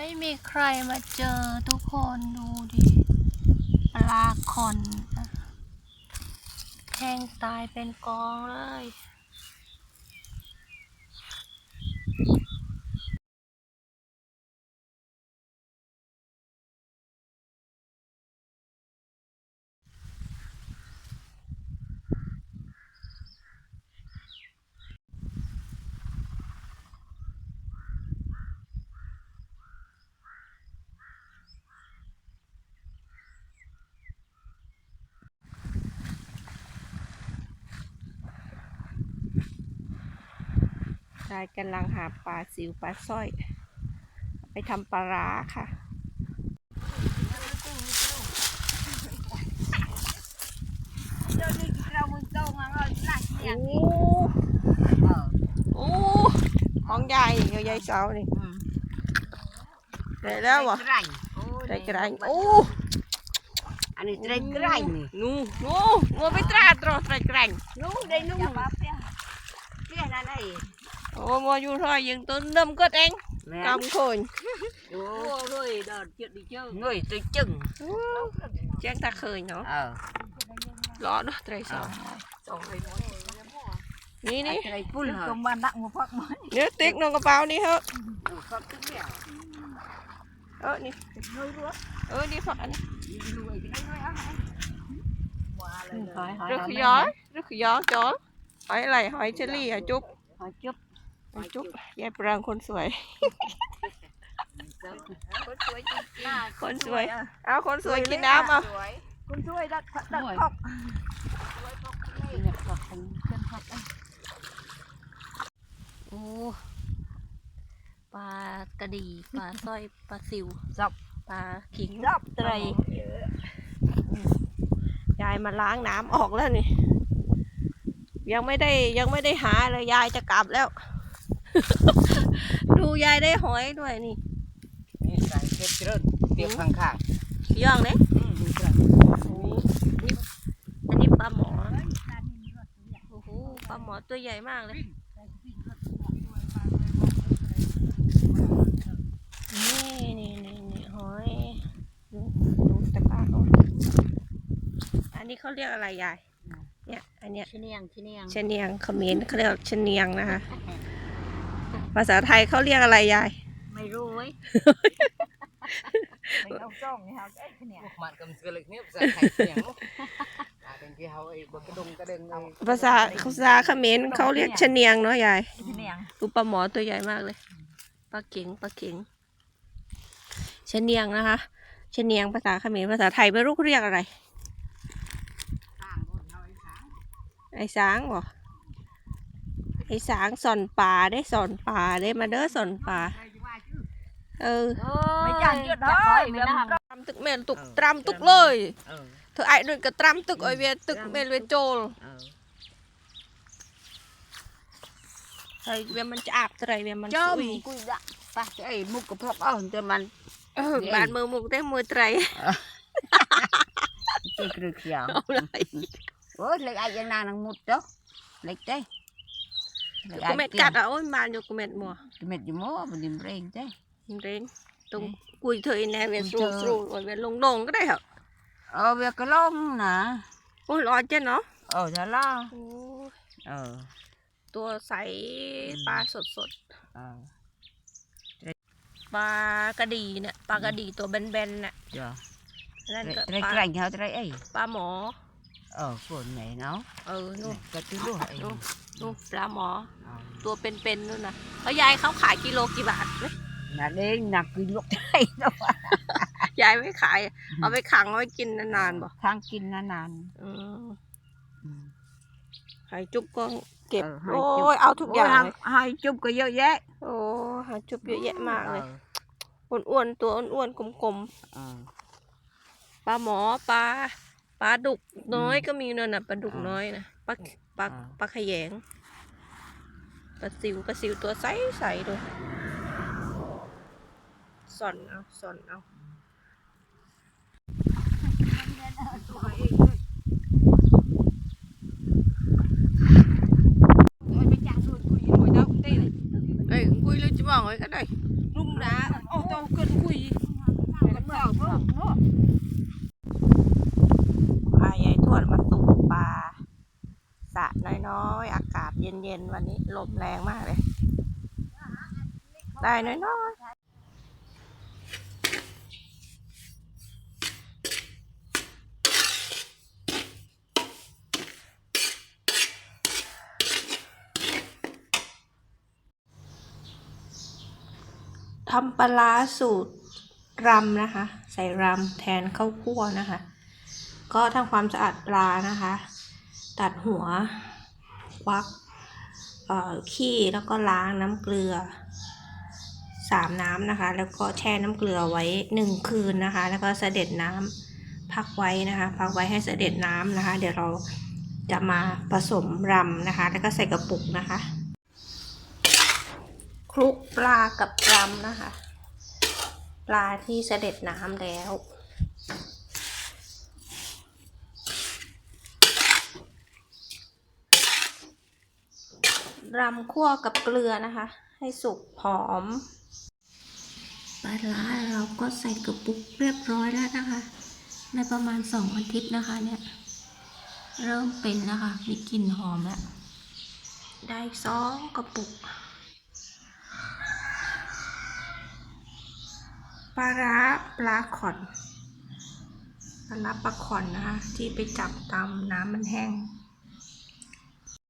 ไม่มีใครมาเจอทุกคนดูดิ ปลาคอนแทงตายเป็นกองเลย ยายกำลังหาปลาสิวปลาสร้อย ไปทำปลาร้าค่ะโอ้โอ้ของยายนี่ยายเสานี่ได้แล้ววะได้กระไรโอ้ อันนี้ได้ไกรนี่นูนูงูไปตราตรอตรกระไรนู้ได้นู้เปี้ยนั่นไอ้ Ôi mua vô thôi dừng tôi nâm cất anh. Cầm khôn Người Người tôi chừng. Chắc ta khơi nó. Ờ. Lọ đó ờ. trời sao Nhi đi Nếu tiếc nó có bao đi hết. Ừ, Ơ à? ờ, đi. Ơ đi phật anh. Ừ, Rất gió Rất gió chó. Hỏi lại hỏi chơi ly hả chúc Hỏi chúc จุ๊บยายปรางคนสวย คนสวยจริงคนสวย เอาคนสวยกินน้ำเอาสวย con chuối đất phật đất Rồi. phật โอ้ปลากระดีปลาสร้อยปลาซิว dọc ปลาขิง dọc tray ยายมาล้างน้ำออกแล้วนี่ ยังไม่ได้ยังไม่ได้หาเลยยายจะกลับแล้ว ดูยายได้หอยด้วยนี่นี่ใส่เจ็ดเจิดเปียกข้างข้างย่องเนี่ยอืมนี่ใส่นี่อันนี้ปลาหมอโอ้โหปลาหมอตัวใหญ่มากเลยนี่นี่นี่นี่หอยดูดูตะกร้าเขาอันนี้เขาเรียกอะไรยายเนี่ยอันเนี้ยชิเนียงชิเนียงชะเนียงเขมรเขาเรียกชะเนียงนะคะ ภาษาไทยเขาเรียกอะไรยาย ไม่รู้เว้ย mình ông trông thì học cái nè มันกำเสลิกเนี่ยภาษาไทยเสียงอ่าเป็นที่เขาไอ้บกกระดงกระเดงเลยภาษาภาษาเขมรเขาเรียกชะเนียงเนาะยาย cái nè ดูปลาหมอตัวใหญ่มากเลยปลาเก๋งปลาเก๋งชะเนียงนะคะชะเนียงภาษาเขมรภาษาไทยไม่รู้เขาเรียกอะไรไอ้สางบ่ ไอ้สางสอนป่าได้สอนป่าได้มาเด้อสอนป่าเออ mấy chàng chưa đó mình làm ตรำตึกเมนตุกตรำตุกเลยเออเธอไอ้ด้วยก็ตรำตึกไอเวียตึกเมนเวียโจลเออไอเวียมันจะอาบอะไรเวียมันจมสุยกุยดะไปไอ้มุกกระพอกเอาแต่มันเออบานมือมุกได้มือไตรเจ๊กระเขียวเอาเลยโอ้ยเล็กไอ้ยังนางนางมุดเจ้าเล็กเจ้เล็ กกูเม็ดกัดอะโอ้ยบานอยู่กูเม็ดมัวเม็ดอยู่มั้งมันดิมเร่งเจ้ยิงเรนตรงกุยเธอแน่เวียนกุสูยงเธอสูงเวียนลงลงก็ได้เหรอเออเวียกระล่องนะโอ้ยร้อนเจ้เนาะเออจะล่าโอ้ยเออตัวใสอืมปลาสดสดเออๆปลากระดีเนี่ยปลากระดีตัวแบนๆน่ะจ้ะนั่นก็ไรปลาไกลเขาไรไอ้ปลาหมอเออคนไหนเนาะเออนู่นก็ตื้อด้วยไอ้ นู่นนู่นปลาหมอเออตัวเป็นๆนู่นนะแล้วยายเขาขายกิโลกี่บาทเนี่ยน่ะเด้งหนักกินลูกได้เนาะยายไม่ขาย เอาไปขังเอาไว้กินนานๆบ่ทางกินนานอืมๆอืม หายจุ๊บก็เก็บ เออหายโอ้จุ๊บ ยเอาทุกอย่างโอ้เลยให้จุ๊บก็เยอะแยะโอ้หายจุ๊บเยอะแยะมากเลยอออ้วนๆตัวอ้วนๆกลมเออ ๆปลาหมอปลาปลาดุกน้อยอืมก็มีนั่นน่ะปลาดุกอ่า น้อยนะปลา ปลาอ่า ปลาขยงปลาซิวปลาซิวตัวใสใสๆดูส่อนเอาส่อนเอา Ôi, mấy chàng nuôi cùi nuôi đâu, tê này. เอ้ยคุยเลยจะบอกไว้ก็ได้ Rung đá, ô tô องเกินคุยแล้วเมื่อเอาเพิ่มเนาะ พายายทวดมาตกปลาสระ น้อยๆ อากาศเย็นๆ วันนี้ลมแรงมากเลย ได้น้อยๆทำปลาสูตรรำนะคะ ใส่รำแทนข้าวคั่วนะคะ ก็ทำความสะอาดปลานะคะ ตัดหัว วักขี้แล้วก็ล้างน้ำเกลือสามน้ำนะคะ แล้วก็แช่น้ำเกลือไว้หนึ่งคืนนะคะ แล้วก็เสด็จน้ำพักไว้นะคะ พักไว้ให้เสด็จน้ำนะคะ เดี๋ยวเราจะมาผสมรำนะคะ แล้วก็ใส่กระปุกนะคะ คลุกปลากับรำนะคะ ปลาที่เสด็จน้ำแล้ว รำคั่วกับเกลือนะคะ ให้สุกหอมปลาร้าเราก็ใส่กระปุกเรียบร้อยแล้วนะคะ ในประมาณสองอาทิตย์นะคะเนี่ย เริ่มเป็นนะคะ มีกลิ่นหอมแล้ว ได้สองกระปุกปลาร้าปลาขอนปลาร้าปลาขอนนะคะ ที่ไปจับตามน้ำมันแห้ง